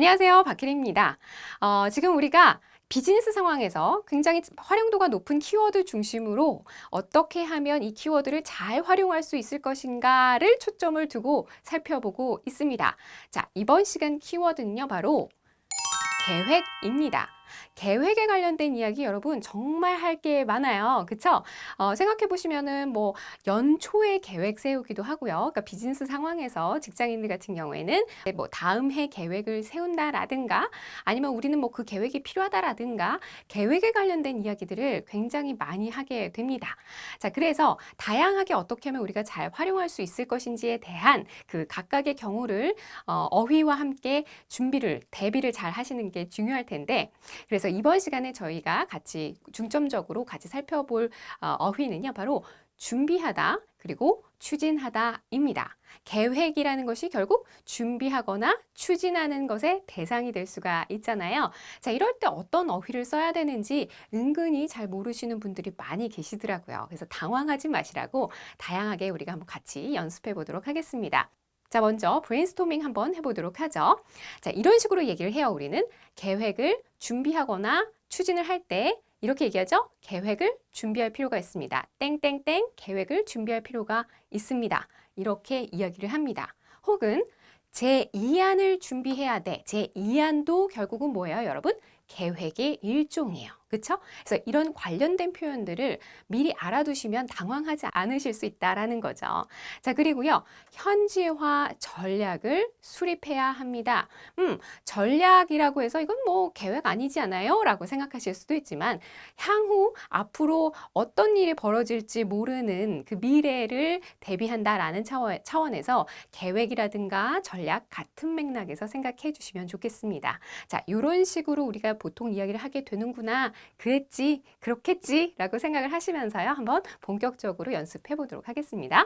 안녕하세요. 박혜리입니다. 어, 지금 우리가 비즈니스 상황에서 굉장히 활용도가 높은 키워드 중심으로 어떻게 하면 이 키워드를 잘 활용할 수 있을 것인가를 초점을 두고 살펴보고 있습니다. 자, 이번 시간 키워드는요, 바로 계획입니다. 계획에 관련된 이야기 여러분 정말 할 게 많아요. 그쵸? 어, 생각해 보시면은 뭐 연초에 계획 세우기도 하고요. 그러니까 비즈니스 상황에서 직장인들 같은 경우에는 뭐 다음 해 계획을 세운다라든가 아니면 우리는 뭐 그 계획이 필요하다라든가 계획에 관련된 이야기들을 굉장히 많이 하게 됩니다. 자, 그래서 다양하게 어떻게 하면 우리가 잘 활용할 수 있을 것인지에 대한 그 각각의 경우를 어, 어휘와 함께 준비를 대비를 잘 하시는 게 중요할 텐데 그래서 이번 시간에 저희가 같이 중점적으로 같이 살펴볼 어, 어휘는요, 바로 준비하다 그리고 추진하다입니다. 계획이라는 것이 결국 준비하거나 추진하는 것의 대상이 될 수가 있잖아요. 자, 이럴 때 어떤 어휘를 써야 되는지 은근히 잘 모르시는 분들이 많이 계시더라고요. 그래서 당황하지 마시라고 다양하게 우리가 한번 같이 연습해 보도록 하겠습니다. 자, 먼저 브레인스토밍 한번 해보도록 하죠. 자, 이런 식으로 얘기를 해요, 우리는. 계획을 준비하거나 추진을 할 때 이렇게 얘기하죠. 계획을 준비할 필요가 있습니다. 땡땡땡 계획을 준비할 필요가 있습니다. 이렇게 이야기를 합니다. 혹은 제2안을 준비해야 돼. 제2안도 결국은 뭐예요, 여러분? 계획의 일종이에요. 그렇죠? 그래서 이런 관련된 표현들을 미리 알아두시면 당황하지 않으실 수 있다라는 거죠. 자, 그리고요. 현지화 전략을 수립해야 합니다. 음, 전략이라고 해서 이건 뭐 계획 아니지 않아요? 라고 생각하실 수도 있지만 향후 앞으로 어떤 일이 벌어질지 모르는 그 미래를 대비한다라는 차원, 차원에서 계획이라든가 전략 같은 맥락에서 생각해 주시면 좋겠습니다. 자, 이런 식으로 우리가 보통 이야기를 하게 되는구나. 그랬지, 그렇겠지 라고 생각을 하시면서요. 한번 본격적으로 연습해 보도록 하겠습니다.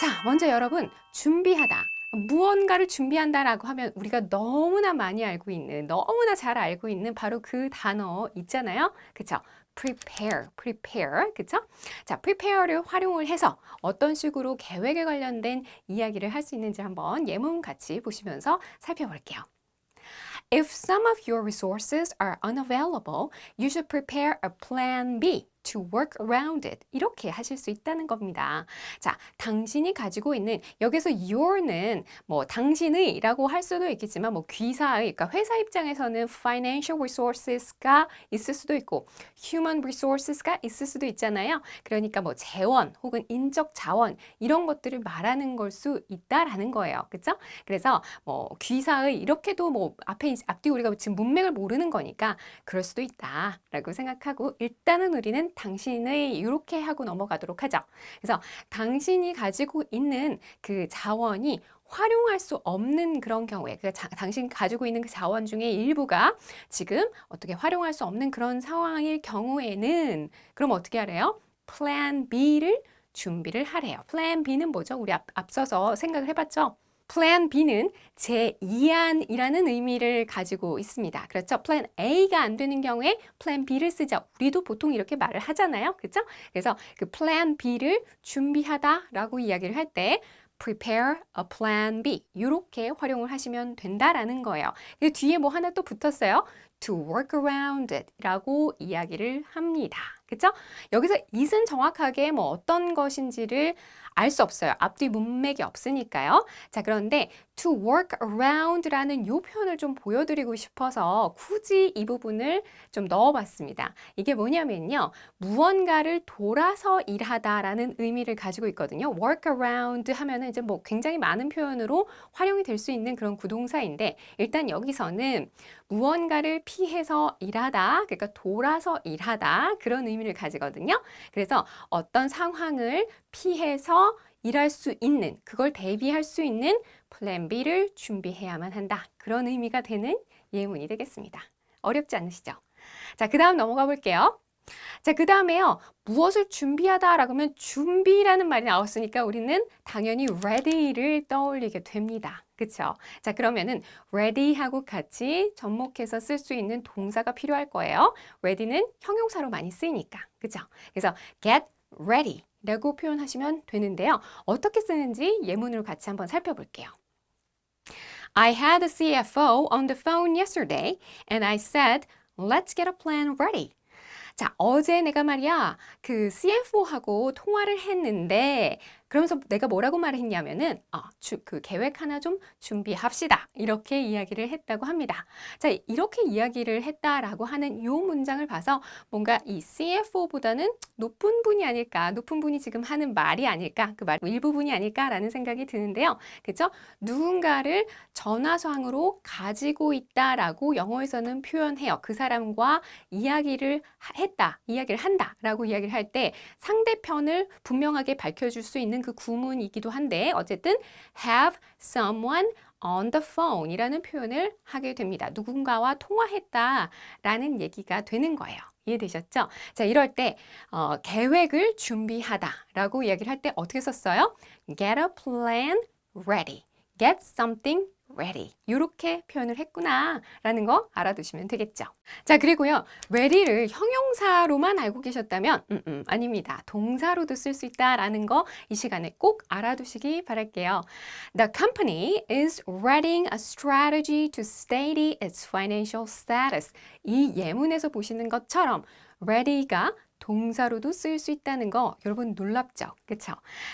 자, 먼저 여러분, 준비하다. 무언가를 준비한다라고 하면 우리가 너무나 많이 알고 있는, 너무나 잘 알고 있는 바로 그 단어 있잖아요. 그쵸? prepare, prepare, 그쵸? 자, prepare를 활용을 해서 어떤 식으로 계획에 관련된 이야기를 할 수 있는지 한번 예문 같이 보시면서 살펴볼게요. If some of your resources are unavailable, you should prepare a plan B to work around it. 이렇게 하실 수 있다는 겁니다. 자, 당신이 가지고 있는 여기서 your는 뭐 당신의라고 할 수도 있겠지만 뭐 귀사의 그러니까 회사 입장에서는 financial resources가 있을 수도 있고 human resources가 있을 수도 있잖아요. 그러니까 뭐 재원 혹은 인적 자원 이런 것들을 말하는 걸 수 있다라는 거예요. 그렇죠? 그래서 뭐 귀사의 이렇게도 뭐 앞에 앞뒤 우리가 지금 문맥을 모르는 거니까 그럴 수도 있다라고 생각하고 일단은 우리는 당신의 이렇게 하고 넘어가도록 하죠. 그래서 당신이 가지고 있는 그 자원이 활용할 수 없는 그런 경우에 그 자, 당신 가지고 있는 그 자원 중에 일부가 지금 어떻게 활용할 수 없는 그런 상황일 경우에는 그럼 어떻게 하래요? 플랜 B를 준비를 하래요. 플랜 B는 뭐죠? 우리 앞, 앞서서 생각을 해봤죠? 플랜 B는 제2안이라는 의미를 가지고 있습니다. 그렇죠? 플랜 A가 안 되는 경우에 플랜 B를 쓰죠. 우리도 보통 이렇게 말을 하잖아요. 그렇죠? 그래서 그 플랜 B를 준비하다라고 이야기를 할 때 prepare a plan B 이렇게 활용을 하시면 된다라는 거예요. 그 뒤에 뭐 하나 또 붙었어요. to work around it 라고 이야기를 합니다. 그쵸? 여기서 it은 정확하게 뭐 어떤 것인지를 알 수 없어요. 앞뒤 문맥이 없으니까요. 자, 그런데 to work around라는 이 표현을 좀 보여드리고 싶어서 굳이 이 부분을 좀 넣어봤습니다. 이게 뭐냐면요. 무언가를 돌아서 일하다라는 의미를 가지고 있거든요. work around 하면은 이제 뭐 굉장히 많은 표현으로 활용이 될 수 있는 그런 구동사인데 일단 여기서는 무언가를 피해서 일하다, 그러니까 돌아서 일하다 그런 의미를 가지거든요. 그래서 어떤 상황을 피해서 일할 수 있는, 그걸 대비할 수 있는 플랜 B를 준비해야만 한다. 그런 의미가 되는 예문이 되겠습니다. 어렵지 않으시죠? 자, 그 다음 넘어가 볼게요. 자, 그 다음에요. 무엇을 준비하다 라고 하면 준비라는 말이 나왔으니까 우리는 당연히 ready를 떠올리게 됩니다. 그쵸? 자, 그러면은 ready하고 같이 접목해서 쓸 수 있는 동사가 필요할 거예요. ready는 형용사로 많이 쓰이니까. 그쵸? 그래서 get ready 라고 표현하시면 되는데요. 어떻게 쓰는지 예문으로 같이 한번 살펴볼게요. I had the CFO on the phone yesterday and I said, let's get a plan ready. 자, 어제 내가 말이야, 그 CFO하고 통화를 했는데, 그러면서 내가 뭐라고 말했냐면은, 아, 주, 그 계획 하나 좀 준비합시다. 이렇게 이야기를 했다고 합니다. 자, 이렇게 이야기를 했다라고 하는 요 문장을 봐서 뭔가 이 CFO보다는 높은 분이 아닐까, 높은 분이 지금 하는 말이 아닐까, 그 말 일부분이 아닐까라는 생각이 드는데요. 그죠? 누군가를 전화상으로 가지고 있다라고 영어에서는 표현해요. 그 사람과 이야기를 하- 했다, 이야기를 한다라고 이야기를 할 때 상대편을 분명하게 밝혀줄 수 있는 그 구문이기도 한데 어쨌든 have someone on the phone 이라는 표현을 하게 됩니다. 누군가와 통화했다 라는 얘기가 되는 거예요. 이해되셨죠? 자, 이럴 때 어, 계획을 준비하다 라고 이야기를 할 때 어떻게 썼어요? Get a plan ready. Get something ready. 이렇게 표현을 했구나라는 거 알아두시면 되겠죠. 자, 그리고요. ready를 형용사로만 알고 계셨다면 음, 음, 아닙니다. 동사로도 쓸 수 있다라는 거 이 시간에 꼭 알아두시기 바랄게요. The company is writing a strategy to steady its financial status. 이 예문에서 보시는 것처럼 ready가 동사로도 쓰일 수 있다는 거 여러분 놀랍죠? 그쵸?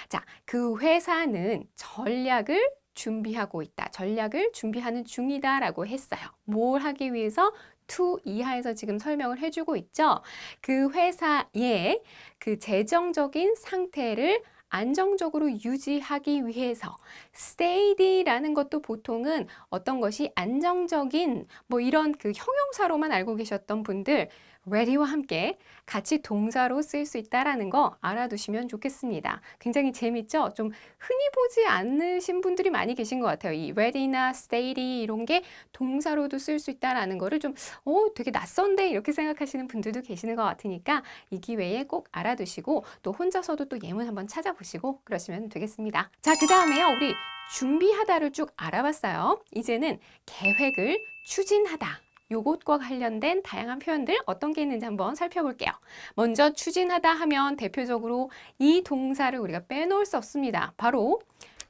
자, 그 회사는 전략을 준비하고 있다. 전략을 준비하는 중이다 라고 했어요. 뭘 하기 위해서? to 이하에서 지금 설명을 해주고 있죠. 그 회사의 그 재정적인 상태를 안정적으로 유지하기 위해서 steady라는 것도 보통은 어떤 것이 안정적인 뭐 이런 그 형용사로만 알고 계셨던 분들 ready와 함께 같이 동사로 쓰일 수 있다라는 거 알아두시면 좋겠습니다. 굉장히 재밌죠? 좀 흔히 보지 않으신 분들이 많이 계신 것 같아요. 이 ready나 steady 이런 게 동사로도 쓸 수 있다라는 거를 좀 어, 되게 낯선데 이렇게 생각하시는 분들도 계시는 것 같으니까 이 기회에 꼭 알아두시고 또 혼자서도 또 예문 한번 찾아보시고 그러시면 되겠습니다. 자, 그 다음에요. 우리 준비하다를 쭉 알아봤어요. 이제는 계획을 추진하다. 요것과 관련된 다양한 표현들 어떤 게 있는지 한번 살펴볼게요. 먼저 추진하다 하면 대표적으로 이 동사를 우리가 빼놓을 수 없습니다. 바로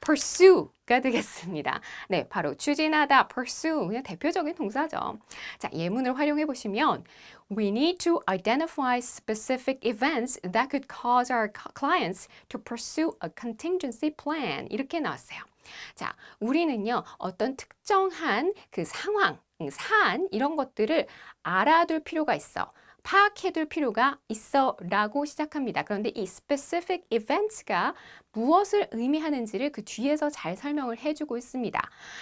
pursue가 되겠습니다. 네, 바로 추진하다, pursue 그냥 대표적인 동사죠. 자, 예문을 활용해 보시면 We need to identify specific events that could cause our clients to pursue a contingency plan. 이렇게 나왔어요. 자, 우리는요, 어떤 특정한 그 상황, 음, 사안, 이런 것들을 알아둘 필요가 있어. 파악해둘 필요가 있어 라고 시작합니다. 그런데 이 specific events가 무엇을 의미하는지를 그 뒤에서 잘 설명을 해주고 있습니다.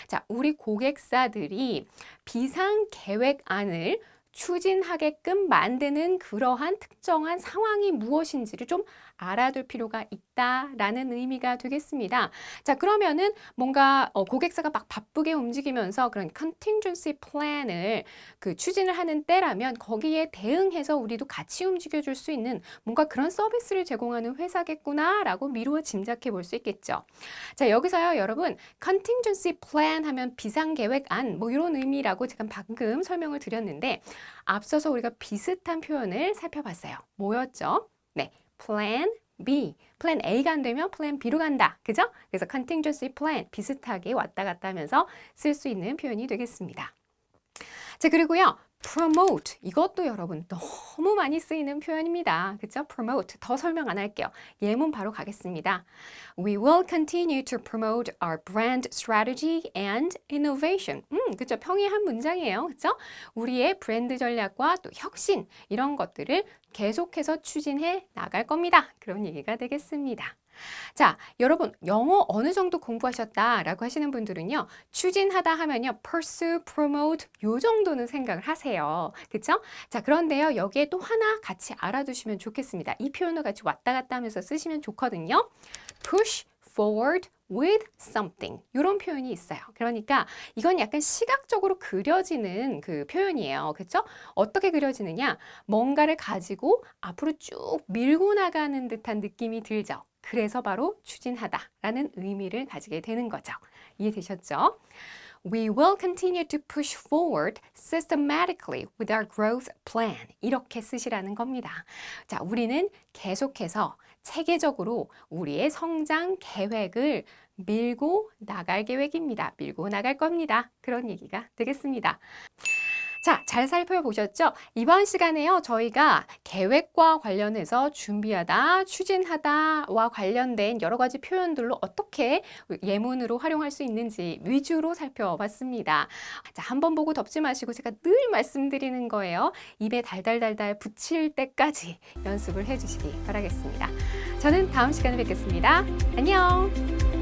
자, 우리 고객사들이 비상 계획안을 추진하게끔 만드는 그러한 특정한 상황이 무엇인지를 좀 알아둘 필요가 있다라는 의미가 되겠습니다. 자, 그러면은 뭔가 어, 고객사가 막 바쁘게 움직이면서 그런 contingency plan을 그 추진을 하는 때라면 거기에 대응해서 우리도 같이 움직여 줄 수 있는 뭔가 그런 서비스를 제공하는 회사겠구나라고 미루어 짐작해 볼 수 있겠죠. 자, 여기서요, 여러분, contingency plan 하면 비상 계획안 뭐 이런 의미라고 제가 방금 설명을 드렸는데 앞서서 우리가 비슷한 표현을 살펴봤어요. 뭐였죠? 네, plan B. plan A가 안 되면 plan B로 간다. 그죠? 그래서 contingency plan 비슷하게 왔다 갔다 하면서 쓸 수 있는 표현이 되겠습니다. 자, 그리고요. Promote 이것도 여러분 너무 많이 쓰이는 표현입니다. 그죠? promote 더 설명 안 할게요. 예문 바로 가겠습니다. We will continue to promote our brand strategy and innovation. 음, 그죠? 평이한 문장이에요. 그죠? 우리의 브랜드 전략과 또 혁신 이런 것들을 계속해서 추진해 나갈 겁니다. 그런 얘기가 되겠습니다. 자, 여러분, 영어 어느 정도 공부하셨다라고 하시는 분들은요, 추진하다 하면요, pursue, promote, 요 정도는 생각을 하세요. 그쵸? 자, 그런데요, 여기에 또 하나 같이 알아두시면 좋겠습니다. 이 표현을 같이 왔다 갔다 하면서 쓰시면 좋거든요. push forward with something. 이런 표현이 있어요. 그러니까 이건 약간 시각적으로 그려지는 그 표현이에요. 그쵸? 어떻게 그려지느냐? 뭔가를 가지고 앞으로 쭉 밀고 나가는 듯한 느낌이 들죠. 그래서 바로 추진하다라는 의미를 가지게 되는 거죠. 이해되셨죠? We will continue to push forward systematically with our growth plan. 이렇게 쓰시라는 겁니다. 자, 우리는 계속해서 체계적으로 우리의 성장 계획을 밀고 나갈 계획입니다. 밀고 나갈 겁니다. 그런 얘기가 되겠습니다. 자, 잘 살펴보셨죠? 이번 시간에요, 저희가 계획과 관련해서 준비하다, 추진하다와 관련된 여러 가지 표현들로 어떻게 예문으로 활용할 수 있는지 위주로 살펴봤습니다. 자, 한 번 보고 덮지 마시고 제가 늘 말씀드리는 거예요. 입에 달달달달 붙일 때까지 연습을 해주시기 바라겠습니다. 저는 다음 시간에 뵙겠습니다. 안녕!